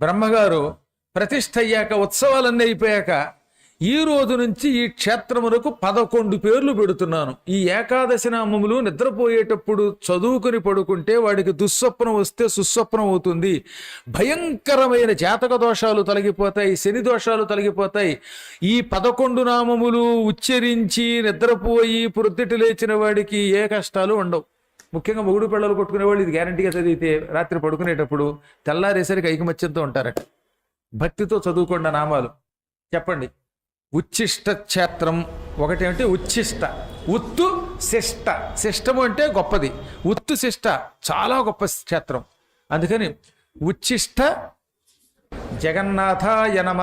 బ్రహ్మగారు ప్రతిష్ట అయ్యాక ఉత్సవాలన్నీ అయిపోయాక ఈ రోజు నుంచి ఈ క్షేత్రమునకు పదకొండు పేర్లు పెడుతున్నాను. ఈ ఏకాదశి నామములు నిద్రపోయేటప్పుడు చదువుకుని పడుకుంటే వాడికి దుస్వప్నం వస్తే సుస్వప్నం అవుతుంది. భయంకరమైన జాతక దోషాలు తొలగిపోతాయి శని దోషాలు తొలగిపోతాయి. ఈ పదకొండు నామములు ఉచ్చరించి నిద్రపోయి పొద్దుటి లేచిన వాడికి ఏ కష్టాలు ఉండవు. ముఖ్యంగా మొగుడు పిల్లలు కొట్టుకునే వాళ్ళు ఇది గ్యారంటీగా చదివితే రాత్రి పడుకునేటప్పుడు తెల్లారేసరికి ఐకమత్యంతో ఉంటారట. భక్తితో చదువుకోండి నామాలు. చెప్పండి. ఉచ్చిష్ట క్షేత్రం ఒకటేమిటి? ఉచ్చిష్ట. ఉత్తు శిష్ట. శిష్టము అంటే గొప్పది. ఉత్తు శిష్ట చాలా గొప్ప క్షేత్రం. అందుకని ఉచ్చిష్ట జగన్నాథాయ నమ.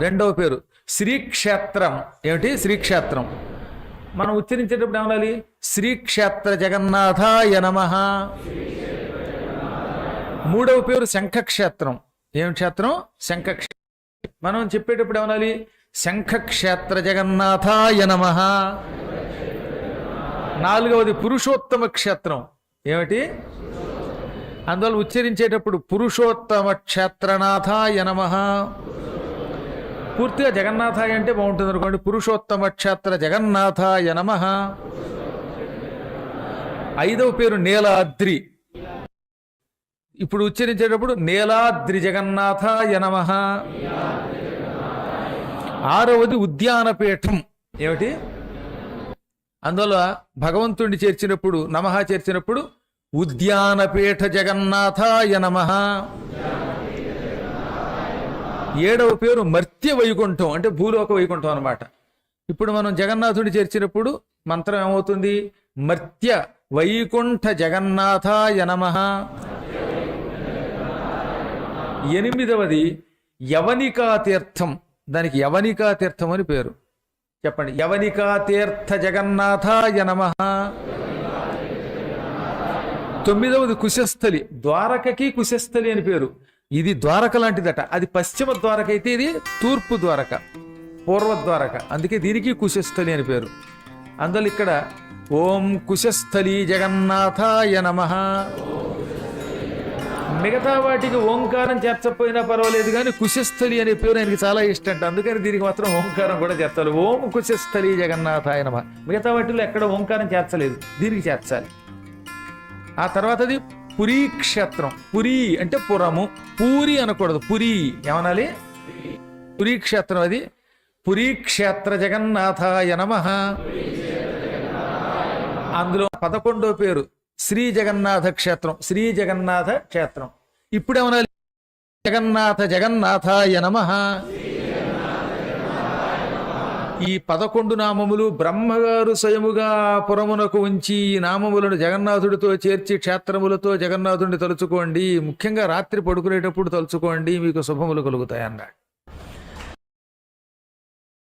రెండవ పేరు. శ్రీక్షేత్రం. ఏమిటి? శ్రీక్షేత్రం. మనం ఉచ్చరించేటప్పుడు ఏమనాలి? శ్రీక్షేత్ర జగన్నాథాయ నమ. మూడవ పేరు శంఖక్షేత్రం. ఏం క్షేత్రం? శంఖక్షేత్రం. మనం చెప్పేటప్పుడు ఏమనాలి? శంఖక్షేత్ర జగన్నాథాయ నమ. నాలుగవది పురుషోత్తమ క్షేత్రం. ఏమిటి? అందువల్ల ఉచ్చరించేటప్పుడు పురుషోత్తమ క్షేత్రనాథాయ నమ. పూర్తిగా జగన్నాథాయ అంటే బాగుంటుంది అనుకోండి. పురుషోత్తమ క్షేత్ర జగన్నాథాయ నమ. ఐదవ పేరు నీలాద్రి. ఇప్పుడు ఉచ్చరించేటప్పుడు నీలాద్రి జగన్నాథాయ నమ. ఆరవది ఉద్యానపీఠం. ఏమిటి? అందువల్ల భగవంతుడిని చేర్చినప్పుడు నమః చేర్చినప్పుడు ఉద్యానపీఠ జగన్నాథాయ నమ. ఏడవ పేరు మర్త్య వైకుంఠం అంటే భూలోక వైకుంఠం అనమాట ఇప్పుడు మనం జగన్నాథుడి చేర్చినప్పుడు మంత్రం ఏమవుతుంది? మర్త్య వైకుంఠ జగన్నాథాయ నమ. ఎనిమిదవది యవనికా తీర్థం దానికి యవనికా తీర్థం అని పేరు. చెప్పండి. యవనికా తీర్థ జగన్నాథాయ నమ. తొమ్మిదవది కుశస్థలి. ద్వారకకి కుశస్థలి అని పేరు. ఇది ద్వారక లాంటిదట. అది పశ్చిమ ద్వారక అయితే ఇది తూర్పు ద్వారక పూర్వ ద్వారక. అందుకే దీనికి కుశస్థలి అని పేరు. అందులో ఇక్కడ ఓం కుశస్థలి జగన్నాథాయ నమ. మిగతా వాటికి ఓంకారం చేర్చకపోయినా పర్వాలేదు కానీ కుశస్థలి అనే పేరు ఆయనకి చాలా ఇష్టం అంట అందుకని దీనికి మాత్రం ఓంకారం కూడా చేర్చాలి ఓం కుశస్థలి జగన్నాథాయ నమ. మిగతా వాటిలో ఎక్కడ ఓంకారం చేర్చలేదు. దీనికి చేర్చాలి. ఆ తర్వాతది పురీ క్షేత్రం. పురి అంటే పురము. పూరి అనకూడదు. పురి ఏమనాలి? పురీ క్షేత్రం అది. పురీ క్షేత్ర జగన్నాథాయ నమ. అందులో పదకొండో పేరు. శ్రీ జగన్నాథ క్షేత్రం. శ్రీ జగన్నాథ క్షేత్రం. ఇప్పుడు ఏమనాలి జగన్నాథ జగన్నాథాయ నమ. ఈ పదకొండు నామములు బ్రహ్మగారు స్వయముగా పురమునకు ఉంచి ఈ నామములను జగన్నాథుడితో చేర్చి క్షేత్రములతో జగన్నాథుడిని తలుచుకోండి. ముఖ్యంగా రాత్రి పడుకునేటప్పుడు తలుచుకోండి. మీకు శుభములు కలుగుతాయన్నాడు.